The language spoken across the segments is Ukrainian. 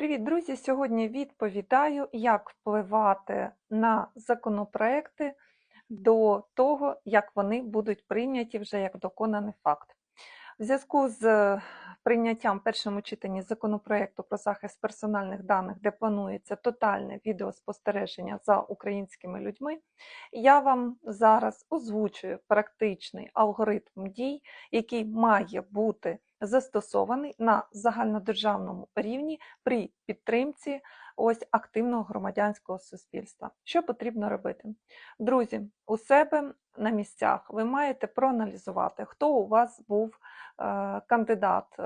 Привіт, друзі! Сьогодні відповідаю, як впливати на законопроекти до того, як вони будуть прийняті вже як доконаний факт. В зв'язку з прийняттям в першому читанні законопроекту про захист персональних даних, де планується тотальне відеоспостереження за українськими людьми, я вам зараз озвучую практичний алгоритм дій, який має бути застосований на загальнодержавному рівні при підтримці ось активного громадянського суспільства. Що потрібно робити? Друзі, у себе на місцях ви маєте проаналізувати, хто у вас був е, кандидат е,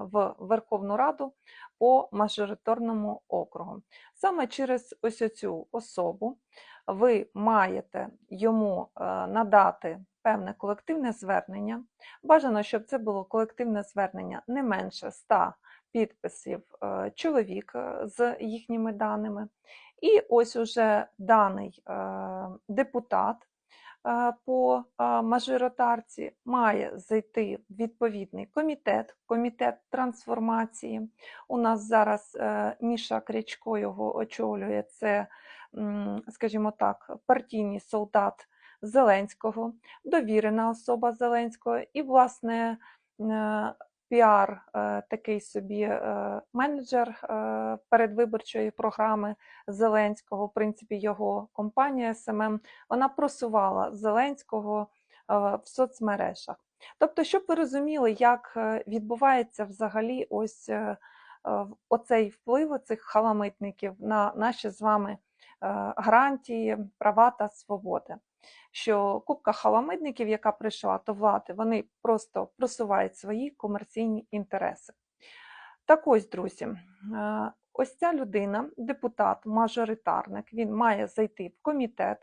в Верховну Раду по мажоритарному округу. Саме через ось цю особу ви маєте йому е, надати певне колективне звернення. Бажано, щоб це було колективне звернення не менше 100 підписів е, чоловік е, з їхніми даними. І ось уже даний депутат по мажоритарці має зайти в відповідний комітет, комітет трансформації. У нас зараз Міша Крячко його очолює, це, скажімо так, партійний солдат Зеленського, довірена особа Зеленського, і, власне, е, піар, е, такий собі е, менеджер передвиборчої програми Зеленського, в принципі, його компанія СММ, вона просувала Зеленського в соцмережах. Тобто, щоб ви розуміли, як відбувається взагалі ось оцей вплив цих халамитників на наші з вами гарантії, права та свободи що купка халамидників, яка прийшла до влади, вони просто просувають свої комерційні інтереси. Так ось, друзі, е, ось ця людина, депутат, мажоритарник, він має зайти в комітет,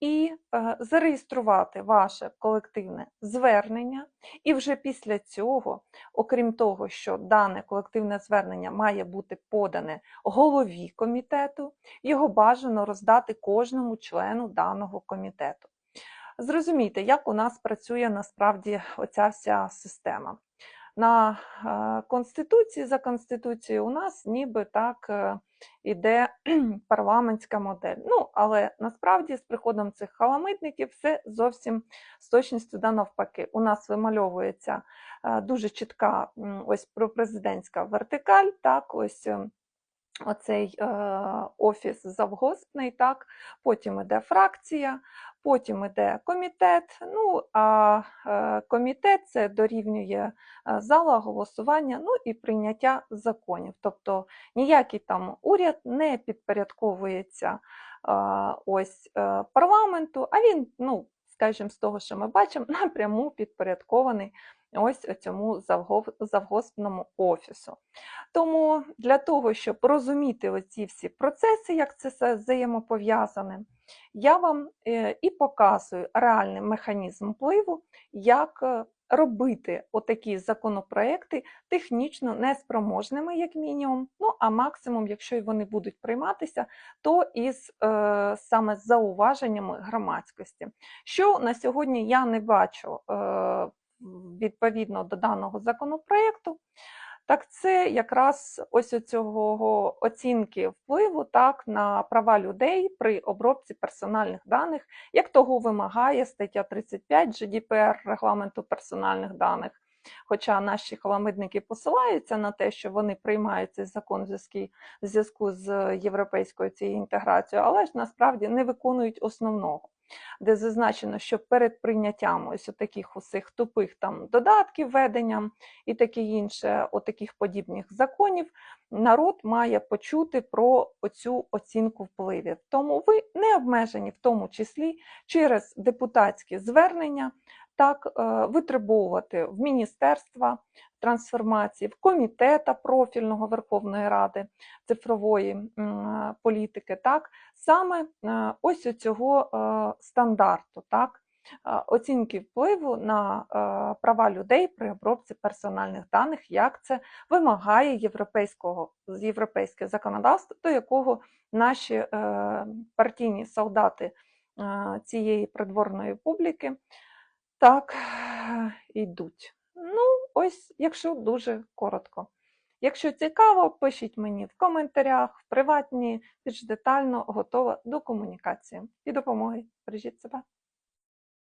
і е, зареєструвати ваше колективне звернення. І вже після цього, окрім того, що дане колективне звернення має бути подане голові комітету, його бажано роздати кожному члену даного комітету. Зрозумійте, як у нас працює насправді оця вся система. На е, Конституції за Конституцією у нас ніби так е, іде парламентська модель. Ну, але насправді з приходом цих халамитників все зовсім з точністю да навпаки. У нас вимальовується е, дуже чітка ось пропрезидентська вертикаль, так, ось оцей е, офіс завгоспний, так, потім іде фракція, потім іде комітет. Ну, а е, комітет це дорівнює е, зала голосування, ну і прийняття законів. Тобто ніякий там уряд не підпорядковується е, ось парламенту, а він, ну, скажімо, з того, що ми бачимо, напряму підпорядкований ось цьому завгоспному офісу. Тому для того, щоб розуміти оці всі процеси, як це все взаємопов'язане, я вам е, і показую реальний механізм впливу, як е, робити отакі законопроекти технічно неспроможними, як мінімум, ну а максимум, якщо вони будуть прийматися, то із е, саме зауваженнями громадськості. Що на сьогодні я не бачу е, відповідно до даного законопроєкту, так це якраз ось цього оцінки впливу так, на права людей при обробці персональних даних, як того вимагає стаття 35 GDPR регламенту персональних даних. Хоча наші халамидники посилаються на те, що вони приймають цей закон в зв'язку з європейською цією інтеграцією, але ж насправді не виконують основного де зазначено, що перед прийняттям ось таких усіх тупих там додатків веденням і таке інше, отаких подібних законів, народ має почути про оцю оцінку впливів. Тому ви не обмежені в тому числі через депутатські звернення так е, витребовувати в міністерства трансформації, в комітета профільного Верховної Ради цифрової політики, так саме е, ось цього е, стандарту, так. Оцінки впливу на права людей при обробці персональних даних, як це вимагає європейського європейське законодавство, до якого наші партійні солдати цієї придворної публіки так йдуть. Ну, ось, якщо дуже коротко. Якщо цікаво, пишіть мені в коментарях, в приватні, більш детально готова до комунікації і допомоги. Бережіть себе.